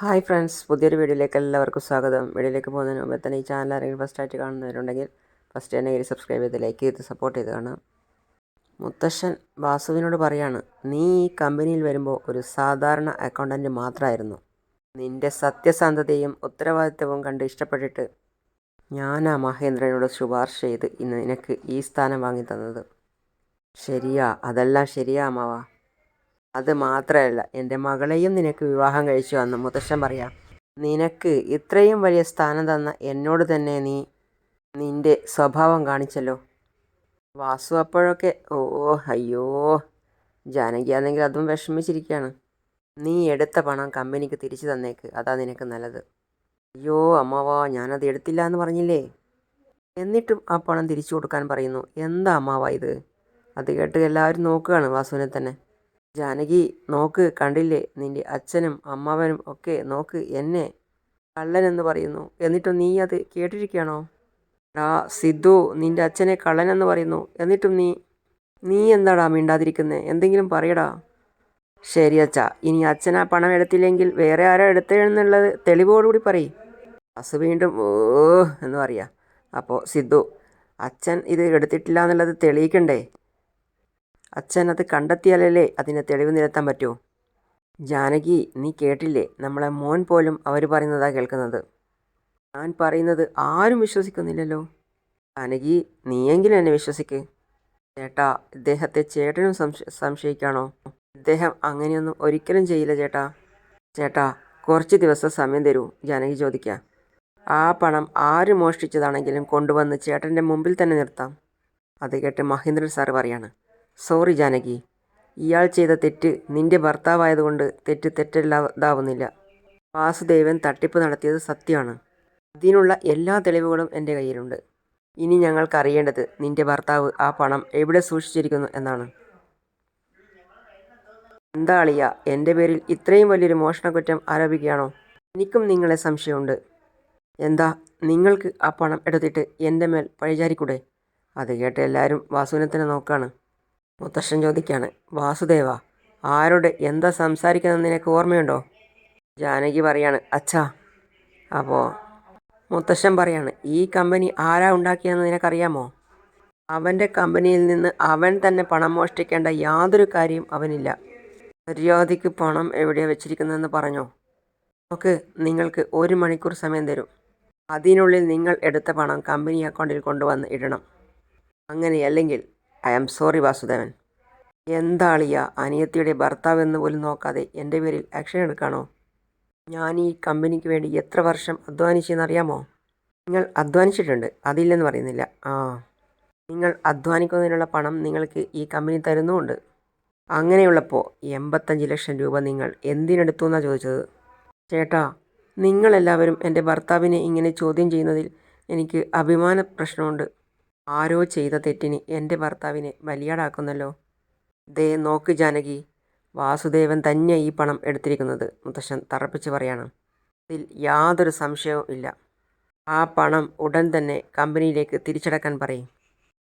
Hi friends പുതിയൊരു വീഡിയോയിലേക്ക് എല്ലാവർക്കും സ്വാഗതം. വീഡിയോയിലേക്ക് പോകുന്നതിന് മുമ്പ് തന്നെ ഈ ചാനൽ ആരെങ്കിലും ഫസ്റ്റ് ആയിട്ട് കാണുന്നവരുണ്ടെങ്കിൽ ഫസ്റ്റ് തന്നെ കയറി സബ്സ്ക്രൈബ് ചെയ്ത് ലൈക്ക് ചെയ്ത് സപ്പോർട്ട് ചെയ്ത് കാണാം മുത്തശ്ശൻ വാസുവിനോട് പറയാണ് നീ ഈ കമ്പനിയിൽ വരുമ്പോൾ ഒരു സാധാരണ അക്കൗണ്ടന്റ് മാത്രമായിരുന്നു നിന്റെ സത്യസന്ധതയും ഉത്തരവാദിത്വവും കണ്ട് ഇഷ്ടപ്പെട്ടിട്ട് ആ മഹേന്ദ്രനോട് ശുപാർശ ചെയ്ത് ഇന്ന് നിനക്ക് ഈ സ്ഥാനം വാങ്ങി തന്നത്. ശരിയാ അതെല്ലാം ശരിയാ അമ്മാവാ. അത് മാത്രമല്ല എന്റെ മകളെയും നിനക്ക് വിവാഹം കഴിച്ചു വന്നു മുത്തശ്ശൻ പറയാം. നിനക്ക് ഇത്രയും വലിയ സ്ഥാനം തന്ന എന്നോട് തന്നെ നീ നിന്റെ സ്വഭാവം കാണിച്ചല്ലോ. വാസു അപ്പോഴൊക്കെ ഓ അയ്യോ ജാനകിയാണെങ്കിൽ അതും വിഷമിച്ചിരിക്കുകയാണ്. നീ എടുത്ത പണം കമ്പനിക്ക് തിരിച്ചു തന്നേക്ക് അതാ നിനക്ക് നല്ലത്. അയ്യോ അമ്മാവാ ഞാനത് എടുത്തില്ല എന്ന് പറഞ്ഞില്ലേ? എന്നിട്ടും ആ പണം തിരിച്ചു കൊടുക്കാൻ പറയുന്നു എന്താ അമ്മാവാ ഇത്? അത് കേട്ട് എല്ലാവരും നോക്കുകയാണ് വാസുവിനെ തന്നെ. ജാനകി നോക്ക് കണ്ടില്ലേ? നിന്റെ അച്ഛനും അമ്മാവനും ഒക്കെ നോക്ക് എന്നെ കള്ളനെന്ന് പറയുന്നു. എന്നിട്ടും നീ അത് കേട്ടിരിക്കുകയാണോ? ഡാ സിദ്ധു നിന്റെ അച്ഛനെ കള്ളനെന്ന് പറയുന്നു. എന്നിട്ടും നീ നീ എന്താടാ മിണ്ടാതിരിക്കുന്നത് എന്തെങ്കിലും പറയടാ. ശരി അച്ഛ ഇനി അച്ഛൻ പണം എടുത്തില്ലെങ്കിൽ വേറെ ആരോ എടുത്തതെന്നുള്ളത് തെളിവോടുകൂടി പറയും. അസ് വീണ്ടും ഓ എന്ന് പറയാ. അപ്പോൾ സിദ്ധു അച്ഛൻ ഇത് എടുത്തിട്ടില്ല എന്നുള്ളത് തെളിയിക്കണ്ടേ? അച്ഛൻ അത് കണ്ടെത്തിയാലല്ലേ അതിന് തെളിവ് നിരത്താൻ പറ്റൂ? ജാനകി നീ കേട്ടില്ലേ? നമ്മളെ മോൻ പോലും അവർ പറയുന്നതാ കേൾക്കുന്നത്. ഞാൻ പറയുന്നത് ആരും വിശ്വസിക്കുന്നില്ലല്ലോ. ജാനകി നീയെങ്കിലും എന്നെ വിശ്വസിക്ക്. ചേട്ടാ ഇദ്ദേഹത്തെ ചേട്ടനും സംശ സംശയിക്കാണോ? ഇദ്ദേഹം അങ്ങനെയൊന്നും ഒരിക്കലും ചെയ്യില്ല ചേട്ടാ. ചേട്ടാ കുറച്ച് ദിവസം സമയം തരൂ. ജാനകി ചോദിക്കുക ആ പണം ആര് മോഷ്ടിച്ചതാണെങ്കിലും കൊണ്ടുവന്ന് ചേട്ടന്റെ മുമ്പിൽ തന്നെ നിർത്താം. അത് കേട്ട് മഹേന്ദ്രൻ സാർ പറയാണ്. സോറി ജാനകി. ഇയാൾ ചെയ്ത തെറ്റ് നിന്റെ ഭർത്താവായതുകൊണ്ട് തെറ്റ് തെറ്റല്ലാതാവുന്നില്ല. വാസുദേവൻ തട്ടിപ്പ് നടത്തിയത് സത്യമാണ്. അതിനുള്ള എല്ലാ തെളിവുകളും എന്റെ കയ്യിലുണ്ട്. ഇനി ഞങ്ങൾക്കറിയേണ്ടത് നിന്റെ ഭർത്താവ് ആ പണം എവിടെ സൂക്ഷിച്ചിരിക്കുന്നു എന്നാണ്. എന്താ അളിയ എന്റെ പേരിൽ ഇത്രയും വലിയൊരു മോഷണക്കുറ്റം ആരോപിക്കുകയാണോ? എനിക്കും നിങ്ങളെ സംശയമുണ്ട്. എന്താ നിങ്ങൾക്ക് ആ പണം എടുത്തിട്ട് എന്റെ മേൽ പഴിചാരിക്കൂടെ അത് കേട്ട് എല്ലാവരും വാസുവിനെ തന്നെ നോക്കാണ്. മുത്തശ്ശൻ ചോദിക്കാണ് വാസുദേവ ആരോട് എന്താ സംസാരിക്കുന്നത് നിനക്ക് ഓർമ്മയുണ്ടോ? ജാനകി പറയാണ് അച്ഛാ. അപ്പോൾ മുത്തശ്ശൻ പറയാണ് ഈ കമ്പനി ആരാ ഉണ്ടാക്കിയതെന്ന് നിനക്കറിയാമോ? അവന്റെ കമ്പനിയിൽ നിന്ന് അവൻ തന്നെ പണം മോഷ്ടിക്കേണ്ട യാതൊരു കാര്യവും അവനില്ല. മര്യാദയ്ക്ക് പണം എവിടെയാണ് വെച്ചിരിക്കുന്നതെന്ന് പറഞ്ഞോ? നമുക്ക് നിങ്ങൾക്ക് ഒരു മണിക്കൂർ സമയം തരും. അതിനുള്ളിൽ നിങ്ങൾ എടുത്ത പണം കമ്പനി അക്കൗണ്ടിൽ കൊണ്ടുവന്ന് ഇടണം. അങ്ങനെയല്ലെങ്കിൽ ഐ ആം സോറി വാസുദേവൻ. എന്താളിയ അനിയത്തിയുടെ ഭർത്താവ് എന്ന് പോലും നോക്കാതെ എന്റെ പേരിൽ ആക്ഷൻ എടുക്കാണോ? ഞാൻ ഈ കമ്പനിക്ക് വേണ്ടി എത്ര വർഷം അധ്വാനിച്ചെന്നറിയാമോ നിങ്ങൾ അധ്വാനിച്ചിട്ടുണ്ട് അതില്ലെന്ന് പറയുന്നില്ല. ആ നിങ്ങൾ അധ്വാനിക്കുന്നതിനുള്ള പണം നിങ്ങൾക്ക് ഈ കമ്പനി തരുന്നുമുണ്ട്. അങ്ങനെയുള്ളപ്പോൾ എൺപത്തഞ്ച് ലക്ഷം രൂപ നിങ്ങൾ എന്തിനെടുത്തു എന്നാണ് ചോദിച്ചത്? ചേട്ടാ നിങ്ങളെല്ലാവരും എന്റെ ഭർത്താവിനെ ഇങ്ങനെ ചോദ്യം ചെയ്യുന്നതിൽ എനിക്ക് അഭിമാന പ്രശ്നമുണ്ട്. ആരോ ചെയ്ത തെറ്റിന് എന്റെ ഭർത്താവിനെ ബലിയാടാക്കുന്നല്ലോ. ദേ നോക്ക് ജാനകി. വാസുദേവൻ തന്നെ ഈ പണം എടുത്തിരിക്കുന്നത് മുത്തശ്ശൻ തറപ്പിച്ച് പറയാണ്. ഇതിൽ യാതൊരു സംശയവും ഇല്ല. ആ പണം ഉടൻ തന്നെ കമ്പനിയിലേക്ക് തിരിച്ചടക്കാൻ പറയും.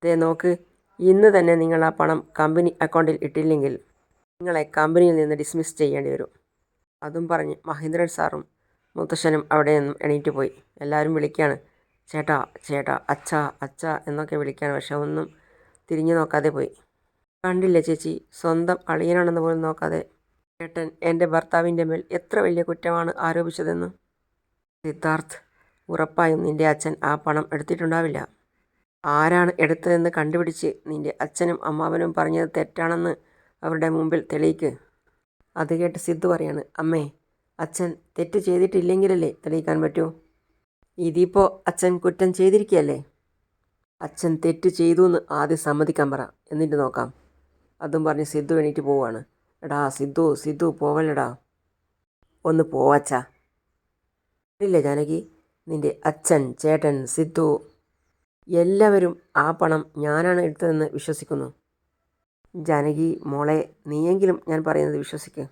ദേ നോക്ക്. ഇന്ന് തന്നെ നിങ്ങൾ ആ പണം കമ്പനി അക്കൗണ്ടിൽ ഇട്ടില്ലെങ്കിൽ നിങ്ങളെ കമ്പനിയിൽ നിന്ന് ഡിസ്മിസ് ചെയ്യേണ്ടി വരും. അതും പറഞ്ഞ് മഹേന്ദ്രൻ സാറും മുത്തശ്ശനും അവിടെ നിന്നും എണീറ്റ് പോയി. എല്ലാവരും വിളിക്കുകയാണ് ചേട്ടാ ചേട്ടാ അച്ഛാ അച്ഛാ എന്നൊക്കെ വിളിക്കാൻ പക്ഷെ ഒന്നും തിരിഞ്ഞു നോക്കാതെ പോയി. കണ്ടില്ല ചേച്ചി സ്വന്തം അളിയനാണെന്ന് പോലും നോക്കാതെ ചേട്ടൻ എന്റെ ഭർത്താവിന്റെ മേൽ എത്ര വലിയ കുറ്റമാണ് ആരോപിച്ചതെന്ന്? സിദ്ധാർത്ഥ് ഉറപ്പായും നിന്റെ അച്ഛൻ ആ പണം എടുത്തിട്ടുണ്ടാവില്ല. ആരാണ് എടുത്തതെന്ന് കണ്ടുപിടിച്ച് നിന്റെ അച്ഛനും അമ്മാവനും പറഞ്ഞത് തെറ്റാണെന്ന് അവരുടെ മുമ്പിൽ തെളിയിക്ക്. അത് കേട്ട് സിദ്ധു പറയാണ് അമ്മേ അച്ഛൻ തെറ്റ് ചെയ്തിട്ടില്ലെങ്കിലല്ലേ തെളിയിക്കാൻ പറ്റൂ? ഇതിപ്പോൾ അച്ഛൻ കുറ്റം ചെയ്തിരിക്കുകയല്ലേ? അച്ഛൻ തെറ്റ് ചെയ്തു എന്ന് ആദ്യം സമ്മതിക്കാൻ പറ. എന്നിട്ട് നോക്കാം. അതും പറഞ്ഞ് സിദ്ധു എണീറ്റ് പോവാണ് എടാ സിദ്ധു സിദ്ധു പോവല്ലടാ. ഒന്ന് പോവാച്ചാ ഇല്ല ജാനകി നിന്റെ അച്ഛൻ ചേട്ടൻ സിദ്ധു എല്ലാവരും ആ പണം ഞാനാണ് എടുത്തതെന്ന് വിശ്വസിക്കുന്നു. ജാനകി മോളെ നീയെങ്കിലും ഞാൻ പറയുന്നത് വിശ്വസിക്കുക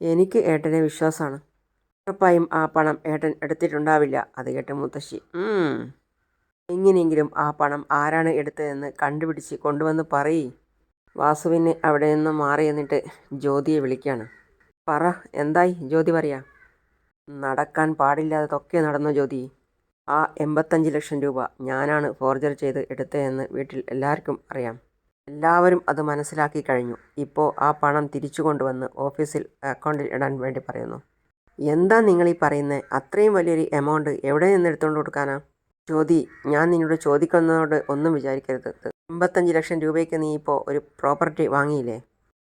എനിക്ക് ഏട്ടനെ വിശ്വാസമാണ്. ഉറപ്പായും ആ പണം ഏട്ടൻ എടുത്തിട്ടുണ്ടാവില്ല. അത് കേട്ട് മുത്തശ്ശി എങ്ങനെയെങ്കിലും ആ പണം ആരാണ് എടുത്തതെന്ന് കണ്ടുപിടിച്ച് കൊണ്ടുവന്ന് പറയ്. വാസുവിന് അവിടെ നിന്ന് മാറി എന്നിട്ട് ജ്യോതിയെ വിളിക്കുകയാണ് പറ എന്തായി ജ്യോതി പറയാ? നടക്കാൻ പാടില്ലാത്തതൊക്കെ നടന്നു ജ്യോതി. ആ എൺപത്തഞ്ച് ലക്ഷം രൂപ ഞാനാണ് ഫോർജർ ചെയ്ത് എടുത്തതെന്ന് വീട്ടിൽ എല്ലാവർക്കും അറിയാം. എല്ലാവരും അത് മനസ്സിലാക്കി കഴിഞ്ഞു. ഇപ്പോൾ ആ പണം തിരിച്ചു കൊണ്ടുവന്ന് ഓഫീസിൽ അക്കൗണ്ടിൽ ഇടാൻ വേണ്ടി പറയുന്നു. എന്താ നിങ്ങൾ ഈ പറയുന്നത് അത്രയും വലിയൊരു എമൗണ്ട് എവിടെ നിന്ന് എടുത്തുകൊണ്ട് കൊടുക്കാനാ? ജ്യോതി ഞാൻ നിന്നോട് ചോദിക്കുന്നതോട് ഒന്നും വിചാരിക്കരുത്. അമ്പത്തഞ്ച് ലക്ഷം രൂപയ്ക്ക് നീ ഇപ്പോൾ ഒരു പ്രോപ്പർട്ടി വാങ്ങിയില്ലേ?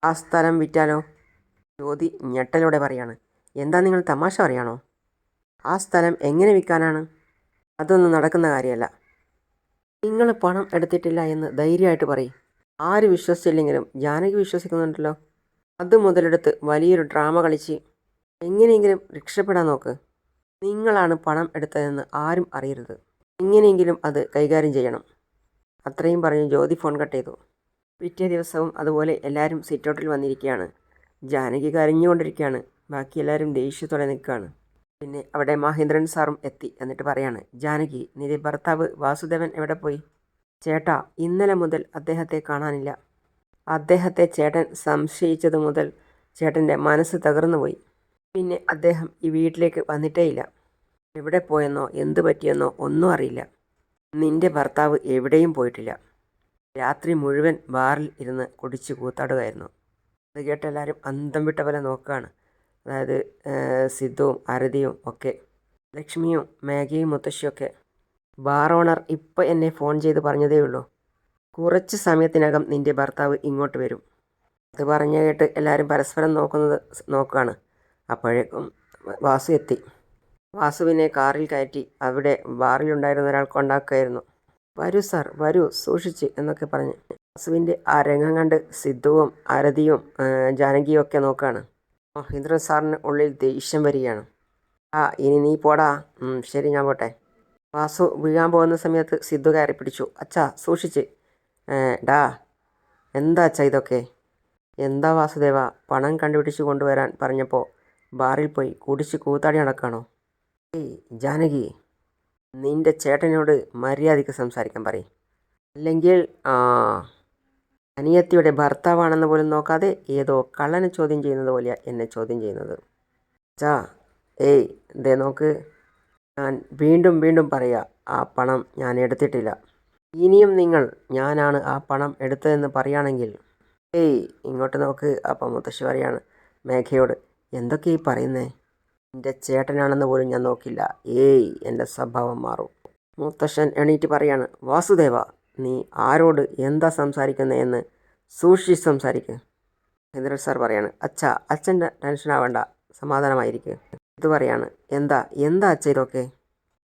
ആ സ്ഥലം വിറ്റാലോ? ജ്യോതി ഞെട്ടലോടെ പറയാണ്. എന്താ നിങ്ങൾ തമാശ പറയാണോ? ആ സ്ഥലം എങ്ങനെ വിൽക്കാനാണ്? അതൊന്നും നടക്കുന്ന കാര്യമല്ല. നിങ്ങൾ പണം എടുത്തിട്ടില്ല എന്ന് ധൈര്യമായിട്ട് പറയും. ആര് വിശ്വസിച്ചില്ലെങ്കിലും ജാനകി വിശ്വസിക്കുന്നുണ്ടല്ലോ. അത് മുതലെടുത്ത് വലിയൊരു ഡ്രാമ കളിച്ച് എങ്ങനെയെങ്കിലും രക്ഷപ്പെടാൻ നോക്ക്. നിങ്ങളാണ് പണം എടുത്തതെന്ന് ആരും അറിയരുത്. എങ്ങനെയെങ്കിലും അത് കൈകാര്യം ചെയ്യണം. അത്രയും പറഞ്ഞ് ജ്യോതി ഫോൺ കട്ട് ചെയ്തു. പിറ്റേ ദിവസവും അതുപോലെ എല്ലാവരും സിറ്റൗട്ടിൽ വന്നിരിക്കുകയാണ്. ജാനകി കരഞ്ഞുകൊണ്ടിരിക്കുകയാണ്. ബാക്കി എല്ലാവരും ദേഷ്യത്തോടെ നിൽക്കുകയാണ്. പിന്നെ അവിടെ മഹേന്ദ്രൻ സാറും എത്തി എന്നിട്ട് പറയാണ് ജാനകി നിന്റെ ഭർത്താവ് വാസുദേവൻ എവിടെ പോയി? ചേട്ടാ ഇന്നലെ മുതൽ അദ്ദേഹത്തെ കാണാനില്ല. അദ്ദേഹത്തെ ചേട്ടൻ സംശയിച്ചത് മുതൽ ചേട്ടന്റെ മനസ്സ് തകർന്നു പോയി പിന്നെ അദ്ദേഹം ഈ വീട്ടിലേക്ക് വന്നിട്ടേ ഇല്ല എവിടെ പോയെന്നോ എന്ത് പറ്റിയെന്നോ ഒന്നും അറിയില്ല. നിന്റെ ഭർത്താവ് എവിടെയും പോയിട്ടില്ല. രാത്രി മുഴുവൻ ബാറിൽ ഇരുന്ന് കുടിച്ച് കൂത്താടുകയായിരുന്നു. അത് കേട്ട് എല്ലാവരും അന്തം വിട്ട പോലെ നോക്കുകയാണ്. അതായത് സിദ്ധുവും അരതിയും ഒക്കെ ലക്ഷ്മിയും മേഘയും മുത്തശ്ശിയൊക്കെ ബാർ ഓണർ ഇപ്പം എന്നെ ഫോൺ ചെയ്ത് പറഞ്ഞതേ ഉള്ളൂ. കുറച്ച് സമയത്തിനകം നിന്റെ ഭർത്താവ് ഇങ്ങോട്ട് വരും. അത് പറഞ്ഞ കേട്ട് എല്ലാവരും പരസ്പരം നോക്കുന്നത് നോക്കുകയാണ്. അപ്പോഴേക്കും വാസു എത്തി. വാസുവിനെ കാറിൽ കയറ്റി അവിടെ ബാറിലുണ്ടായിരുന്ന ഒരാൾ കൊണ്ടാക്കുകയായിരുന്നു. വരൂ സാർ വരൂ സൂക്ഷിച്ച് എന്നൊക്കെ പറഞ്ഞ്. വാസുവിന്റെ ആ രംഗം കണ്ട് സിദ്ധുവും അരതിയും ജാനകിയും ഒക്കെ നോക്കുകയാണ് മഹേന്ദ്രൻ സാറിന് ഉള്ളിൽ ദേഷ്യം വരികയാണ്. ആ ഇനി നീ പോടാ. ശരി ഞാൻ പോട്ടെ. വാസു വീഴാൻ പോകുന്ന സമയത്ത് സിദ്ധു കയറി പിടിച്ചു. അച്ഛാ സൂക്ഷിച്ച്. ഡാ. എന്താ അച്ഛാ ഇതൊക്കെ? എന്താ വാസുദേവ പണം കണ്ടുപിടിച്ച് കൊണ്ടുവരാൻ പറഞ്ഞപ്പോൾ ബാറിൽ പോയി കുടിച്ച് കൂത്താടി നടക്കാണോ? ഏയ് ജാനകി നിന്റെ ചേട്ടനോട് മര്യാദയ്ക്ക് സംസാരിക്കാൻ പറയും. അല്ലെങ്കിൽ ആ അനിയത്തിയുടെ ഭർത്താവാണെന്ന് പോലും നോക്കാതെ ഏതോ കള്ളനെ ചോദ്യം ചെയ്യുന്നത് പോലെയാണ് എന്നെ ചോദ്യം ചെയ്യുന്നത്. ചാ ഏയ് ദേ നോക്ക്. ഞാൻ വീണ്ടും വീണ്ടും പറയാ ആ പണം ഞാൻ എടുത്തിട്ടില്ല. ഇനിയും നിങ്ങൾ ഞാനാണ് ആ പണം എടുത്തതെന്ന് പറയുകയാണെങ്കിൽ ഏയ് ഇങ്ങോട്ട് നോക്ക് അപ്പം മുത്തശ്ശി പറയാണ് മേഘയോട്. എന്തൊക്കെ ഈ പറയുന്നേ? എന്റെ ചേട്ടനാണെന്ന് പോലും ഞാൻ നോക്കില്ല. ഏയ് എന്റെ സ്വഭാവം മാറും. മുത്തശ്ശൻ എണീറ്റ് പറയാണ് വാസുദേവ നീ ആരോട് എന്താ സംസാരിക്കുന്നത് എന്ന് സൂക്ഷിച്ച് സംസാരിക്കുക മഹേന്ദ്രൻ സാർ പറയാണ് അച്ഛ അച്ഛന്റെ ടെൻഷൻ ആവേണ്ട സമാധാനമായിരിക്കുക ഇത് പറയാണ് എന്താ എന്താ അച്ഛ ഇതൊക്കെ?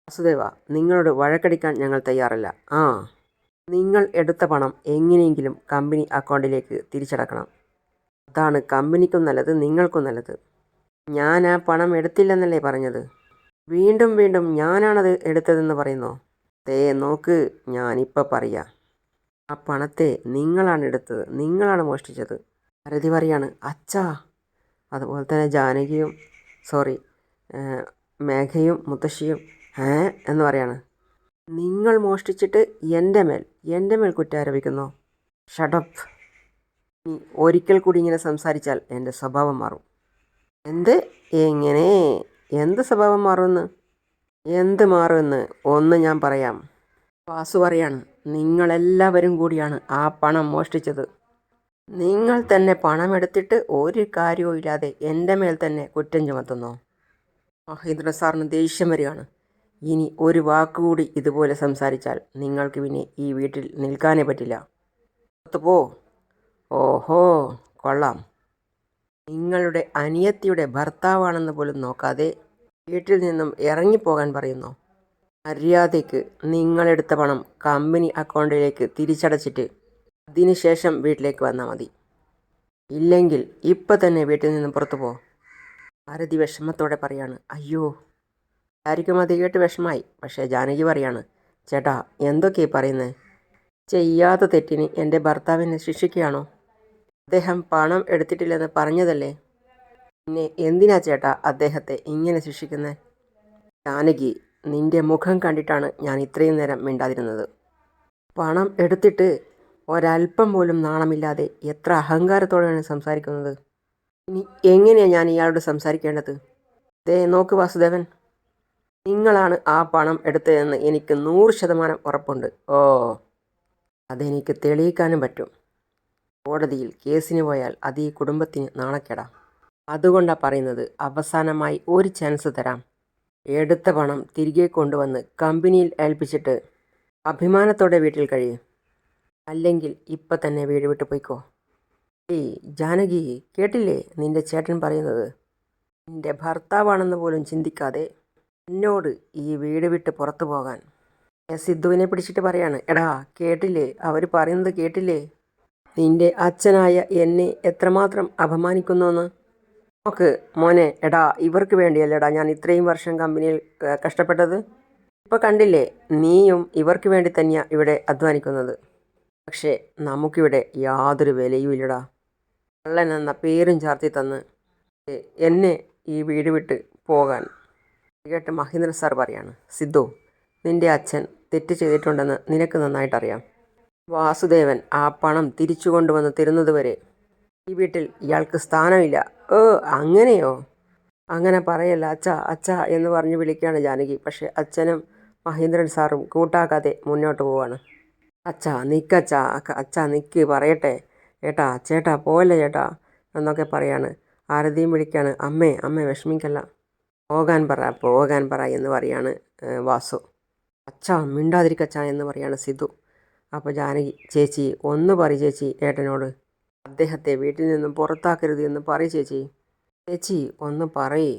വാസുദേവ നിങ്ങളോട് വഴക്കടിക്കാൻ ഞങ്ങൾ തയ്യാറല്ല. ആ നിങ്ങൾ എടുത്ത പണം എങ്ങനെയെങ്കിലും കമ്പനി അക്കൗണ്ടിലേക്ക് തിരിച്ചടക്കണം. അതാണ് കമ്പനിക്കും നല്ലത് നിങ്ങൾക്കും നല്ലത്. ഞാൻ ആ പണം എടുത്തില്ലെന്നല്ലേ പറഞ്ഞത്? വീണ്ടും വീണ്ടും ഞാനാണത് എടുത്തതെന്ന് പറയുന്നോ? തേ നോക്ക് ഞാനിപ്പോൾ പറയാം. ആ പണത്തെ നിങ്ങളാണ് എടുത്തത്. നിങ്ങളാണ് മോഷ്ടിച്ചത്. ഭാരതി പറയാണ് അച്ഛാ. അതുപോലെ തന്നെ ജാനകിയും സോറി മേഘയും മുത്തശ്ശിയും ഏ? എന്ന് പറയാണ്. നിങ്ങൾ മോഷ്ടിച്ചിട്ട് എന്റെ മേൽ എന്റെ മേൽ കുറ്റം ആരോപിക്കുന്നു? ഷഡപ്പ് ഒരിക്കൽ കൂടി ഇങ്ങനെ സംസാരിച്ചാൽ എന്റെ സ്വഭാവം മാറും. എന്ത്? എങ്ങനെ? എന്ത് സ്വഭാവം മാറുമെന്ന്? എന്ത് മാറുമെന്ന്? ഒന്ന് ഞാൻ പറയാം. വാസു പറയാണ് നിങ്ങളെല്ലാവരും കൂടിയാണ് ആ പണം മോഷ്ടിച്ചത്. നിങ്ങൾ തന്നെ പണമെടുത്തിട്ട് ഒരു കാര്യവും ഇല്ലാതെ എന്റെ മേൽ തന്നെ കുറ്റം ചുമത്തുന്നു. മഹേന്ദ്ര സാറിന് ദേഷ്യം വരികയാണ്. ഇനി ഒരു വാക്കുകൂടി ഇതുപോലെ സംസാരിച്ചാൽ നിങ്ങൾക്ക് പിന്നെ ഈ വീട്ടിൽ നിൽക്കാനേ പറ്റില്ല. പോ ഓഹോ കൊള്ളാം. നിങ്ങളുടെ അനിയത്തിയുടെ ഭർത്താവാണെന്ന് പോലും നോക്കാതെ വീട്ടിൽ നിന്നും ഇറങ്ങിപ്പോകാൻ പറയുന്നു. മര്യാദയ്ക്ക് നിങ്ങളെടുത്ത പണം കമ്പനി അക്കൗണ്ടിലേക്ക് തിരിച്ചടച്ചിട്ട് അതിനുശേഷം വീട്ടിലേക്ക് വന്നാൽ മതി. ഇല്ലെങ്കിൽ ഇപ്പം തന്നെ വീട്ടിൽ നിന്നും പുറത്തു പോ. ഭാരതി വിഷമത്തോടെ പറയാണ് അയ്യോ. ആയിരിക്കും അത് കേട്ട് വിഷമായി. പക്ഷേ ജാനകി പറയാണ് ചേട്ടാ എന്തൊക്കെയാണ് പറയുന്നത് ചെയ്യാത്ത തെറ്റിന് എന്റെ ഭർത്താവിനെ ശിക്ഷിക്കുകയാണോ? അദ്ദേഹം പണം എടുത്തിട്ടില്ലെന്ന് പറഞ്ഞതല്ലേ? പിന്നെ എന്തിനാ ചേട്ടാ അദ്ദേഹത്തെ ഇങ്ങനെ ശിക്ഷിക്കുന്നത് ജാനകി നിന്റെ മുഖം കണ്ടിട്ടാണ് ഞാൻ ഇത്രയും നേരം മിണ്ടാതിരുന്നത്. പണം എടുത്തിട്ട് ഒരല്പം പോലും നാണമില്ലാതെ എത്ര അഹങ്കാരത്തോടെയാണ് സംസാരിക്കുന്നത്? ഇനി എങ്ങനെയാണ് ഞാൻ ഇയാളോട് സംസാരിക്കേണ്ടത്? ദേ നോക്ക് വാസുദേവൻ. നിങ്ങളാണ് ആ പണം എടുത്തതെന്ന് എനിക്ക് നൂറ് ശതമാനം ഉറപ്പുണ്ട്. ഓ അതെനിക്ക് തെളിയിക്കാനും പറ്റും. കോടതിയിൽ കേസിന് പോയാൽ അത് ഈ കുടുംബത്തിന് നാണക്കേടാ. അതുകൊണ്ടാണ് പറയുന്നത് അവസാനമായി ഒരു ചാൻസ് തരാം. എടുത്ത പണം തിരികെ കൊണ്ടുവന്ന് കമ്പനിയിൽ ഏൽപ്പിച്ചിട്ട് അഭിമാനത്തോടെ വീട്ടിൽ കഴിയും. അല്ലെങ്കിൽ ഇപ്പം തന്നെ വീട് വിട്ടു പോയിക്കോ. ഏയ് ജാനകി കേട്ടില്ലേ നിന്റെ ചേട്ടൻ പറയുന്നത്? നിന്റെ ഭർത്താവാണെന്ന് പോലും ചിന്തിക്കാതെ എന്നോട് ഈ വീട് വിട്ട് പുറത്തു പോകാൻ. സിദ്ധുവിനെ പിടിച്ചിട്ട് പറയാണ് എടാ കേട്ടില്ലേ? അവർ പറയുന്നത് കേട്ടില്ലേ? നിന്റെ അച്ഛനായ എന്നെ എത്രമാത്രം അപമാനിക്കുന്നുവെന്ന് നമുക്ക് മോനെ എടാ ഇവർക്ക് വേണ്ടിയല്ലേടാ ഞാൻ ഇത്രയും വർഷം കമ്പനിയിൽ കഷ്ടപ്പെട്ടത്. ഇപ്പോൾ കണ്ടില്ലേ നീയും ഇവർക്ക് വേണ്ടി തന്നെയാണ് ഇവിടെ അധ്വാനിക്കുന്നത്. പക്ഷേ നമുക്കിവിടെ യാതൊരു വിലയുമില്ലടാ കള്ളൻ എന്ന പേരും ചാർത്തി തന്ന് എന്നെ ഈ വീട് വിട്ട് പോകാൻ. കേട്ട് മഹേന്ദ്രൻ സാർ പറയാണ് സിദ്ധു നിന്റെ അച്ഛൻ തെറ്റ് ചെയ്തിട്ടുണ്ടെന്ന് നിനക്ക് നന്നായിട്ടറിയാം. വാസുദേവൻ ആ പണം തിരിച്ചു കൊണ്ടുവന്ന് തരുന്നതുവരെ ഈ വീട്ടിൽ ഇയാൾക്ക് സ്ഥാനമില്ല. ഓ അങ്ങനെയോ? അങ്ങനെ പറയല്ല അച്ഛ അച്ഛ എന്ന് പറഞ്ഞ് വിളിക്കുകയാണ് ജാനകി. പക്ഷേ അച്ഛനും മഹേന്ദ്രൻ സാറും കൂട്ടാക്കാതെ മുന്നോട്ട് പോവാണ്. അച്ഛ നിക്കച്ച അച്ഛ നിക്ക് പറയട്ടെ. ഏട്ടാ ചേട്ടാ പോവല്ലേ ചേട്ടാ? എന്നൊക്കെ പറയാണ്. ആരതിയും വിളിക്കുകയാണ് അമ്മേ അമ്മേ വിഷമിക്കല്ല. പോകാൻ പറ പോകാൻ പറ എന്ന് പറയാണ് വാസു. അച്ഛ മിണ്ടാതിരിക്കച്ചാ എന്ന് പറയാണ് സിദ്ധു. അപ്പോൾ ജാനകി ചേച്ചി ഒന്ന് പറ ചേച്ചി ഏട്ടനോട്. അദ്ദേഹത്തെ വീട്ടിൽ നിന്നും പുറത്താക്കരുത് എന്ന് പറയും ചേച്ചി. ചേച്ചി ഒന്ന് പറയേ.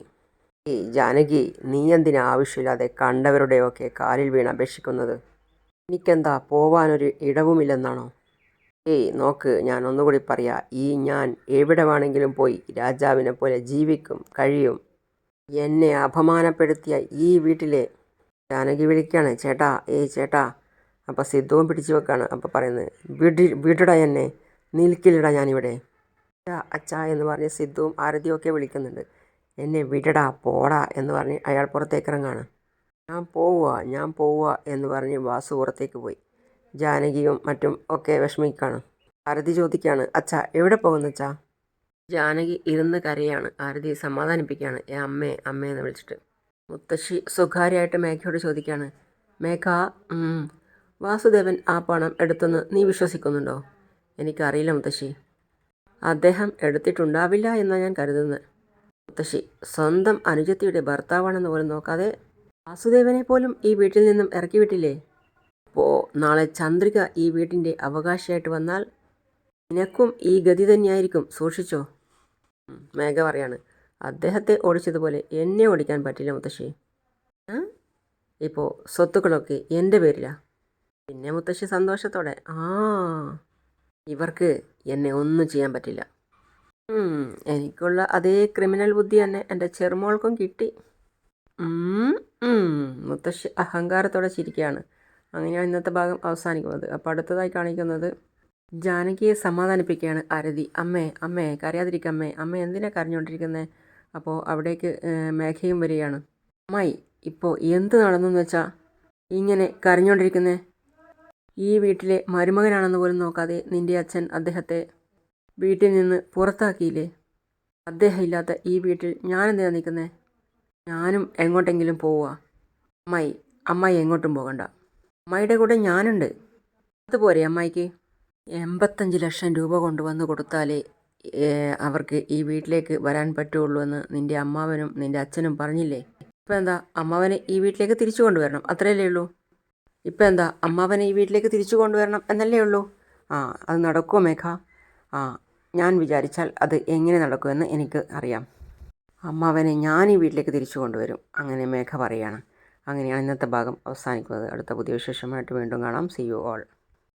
ഈ ജാനകി നീ എന്തിനാ ആവശ്യമില്ലാതെ കണ്ടവരുടെയൊക്കെ കാലിൽ വീണ് അപേക്ഷിക്കുന്നത്? എനിക്കെന്താ പോവാനൊരു ഇടവുമില്ലെന്നാണോ? ഏയ് നോക്ക് ഞാൻ ഒന്നുകൂടി പറയാ. ഈ ഞാൻ എവിടെ വേണമെങ്കിലും പോയി രാജാവിനെ പോലെ ജീവിക്കും കഴിയും. എന്നെ അപമാനപ്പെടുത്തിയ ഈ വീട്ടിലെ ജാനകി വിളിക്കാണ്. ചേട്ടാ ഏയ് ചേട്ടാ അപ്പോൾ സിദ്ധുവും പിടിച്ചു വെക്കാണ്. അപ്പോൾ പറയുന്നത് വീട്ടിൽ വിടടാ എന്നെ നിൽക്കില്ലടാ ഞാനിവിടെ. അച്ഛാ എന്ന് പറഞ്ഞ് സിദ്ധുവും ആരതിയൊക്കെ വിളിക്കുന്നുണ്ട്. എന്നെ വിടടാ പോടാ എന്ന് പറഞ്ഞ് അയാൾ പുറത്തേക്ക് ഇറങ്ങാണ് ഞാൻ പോവുക ഞാൻ പോവുക എന്ന് പറഞ്ഞ് വാസു പുറത്തേക്ക് പോയി. ജാനകിയും മറ്റും ഒക്കെ വിഷമിക്കാണ്. ആരതി ചോദിക്കുകയാണ് അച്ഛാ എവിടെ പോകുന്നു അച്ഛാ? ജാനകി ഇരുന്ന് കരയാണ്. ആരതി സമാധാനിപ്പിക്കുകയാണ് ഏ അമ്മേ അമ്മേ എന്ന് വിളിച്ചിട്ട്. മുത്തശ്ശി സ്വകാര്യമായിട്ട് മേഘയോട് ചോദിക്കുകയാണ് മേഘ വാസുദേവൻ ആ പണം എടുത്തെന്ന് നീ വിശ്വസിക്കുന്നുണ്ടോ? എനിക്കറിയില്ല മുത്തശ്ശി. അദ്ദേഹം എടുത്തിട്ടുണ്ടാവില്ല എന്നാണ് ഞാൻ കരുതുന്നത്. മുത്തശ്ശി സ്വന്തം അനുജത്തിയുടെ ഭർത്താവാണെന്ന് പോലും നോക്കാതെ വാസുദേവനെ പോലും ഈ വീട്ടിൽ നിന്നും ഇറക്കി വിട്ടില്ലേ? അപ്പോൾ നാളെ ചന്ദ്രിക ഈ വീട്ടിന്റെ അവകാശിയായിട്ട് വന്നാൽ നിനക്കും ഈ ഗതി തന്നെയായിരിക്കും സൂക്ഷിച്ചോ? മേഘ പറയാണ്. അദ്ദേഹത്തെ ഓടിച്ചതുപോലെ എന്നെ ഓടിക്കാൻ പറ്റില്ല മുത്തശ്ശി? ഇപ്പോൾ സ്വത്തുക്കളൊക്കെ എന്റെ പേരിലാ. പിന്നെ മുത്തശ്ശി സന്തോഷത്തോടെ ആ ഇവർക്ക് എന്നെ ഒന്നും ചെയ്യാൻ പറ്റില്ല. എനിക്കുള്ള അതേ ക്രിമിനൽ ബുദ്ധി തന്നെ എന്റെ ചെറുമോൾക്കും കിട്ടി. മുത്തശ്ശി അഹങ്കാരത്തോടെ ചിരിക്കുകയാണ്. അങ്ങനെയാണ് ഇന്നത്തെ ഭാഗം അവസാനിക്കുന്നത്. അപ്പോൾ അടുത്തതായി കാണിക്കുന്നത് ജാനകിയെ സമാധാനിപ്പിക്കുകയാണ് അരതി. അമ്മേ അമ്മേ കരയാതിരിക്കമ്മേ അമ്മ. എന്തിനാ കരഞ്ഞുകൊണ്ടിരിക്കുന്നത് അപ്പോൾ അവിടേക്ക് മേഘയും വരികയാണ്. അമ്മായി ഇപ്പോൾ എന്ത് നടന്നു വെച്ചാൽ ഇങ്ങനെ കരഞ്ഞുകൊണ്ടിരിക്കുന്നേ? ഈ വീട്ടിലെ മരുമകനാണെന്ന് പോലും നോക്കാതെ നിന്റെ അച്ഛൻ അദ്ദേഹത്തെ വീട്ടിൽ നിന്ന് പുറത്താക്കിയില്ലേ? അദ്ദേഹം ഇല്ലാത്ത ഈ വീട്ടിൽ ഞാനെന്തിനാ നിൽക്കുന്നത് ഞാനും എങ്ങോട്ടെങ്കിലും പോവുക. അമ്മായി അമ്മായി എങ്ങോട്ടും പോകണ്ട. അമ്മായിയുടെ കൂടെ ഞാനുണ്ട്. അതുപോരെ അമ്മായിക്ക്? എൺപത്തഞ്ച് ലക്ഷം രൂപ കൊണ്ടുവന്ന് കൊടുത്താലേ അവർക്ക് ഈ വീട്ടിലേക്ക് വരാൻ പറ്റുള്ളൂ എന്ന് നിന്റെ അമ്മാവനും നിന്റെ അച്ഛനും പറഞ്ഞില്ലേ? ഇപ്പം എന്താ അമ്മാവനെ ഈ വീട്ടിലേക്ക് തിരിച്ചു കൊണ്ടുവരണം. അത്രയല്ലേ ഉള്ളൂ? ഇപ്പം എന്താ അമ്മാവനെ ഈ വീട്ടിലേക്ക് തിരിച്ചു കൊണ്ടുവരണം എന്നല്ലേ ഉള്ളൂ? ആ അത് നടക്കുമോ മേഘ? ആ ഞാൻ വിചാരിച്ചാൽ അത് എങ്ങനെ നടക്കുമെന്ന് എനിക്ക് അറിയാം. അമ്മാവനെ ഞാൻ ഈ വീട്ടിലേക്ക് തിരിച്ചു കൊണ്ടുവരും അങ്ങനെ മേഘ പറയാണ്. അങ്ങനെയാണ് ഇന്നത്തെ ഭാഗം. അവസാനിക്കുന്നത്. അടുത്ത പുതിയ വിശേഷമായിട്ട് വീണ്ടും കാണാം. C you all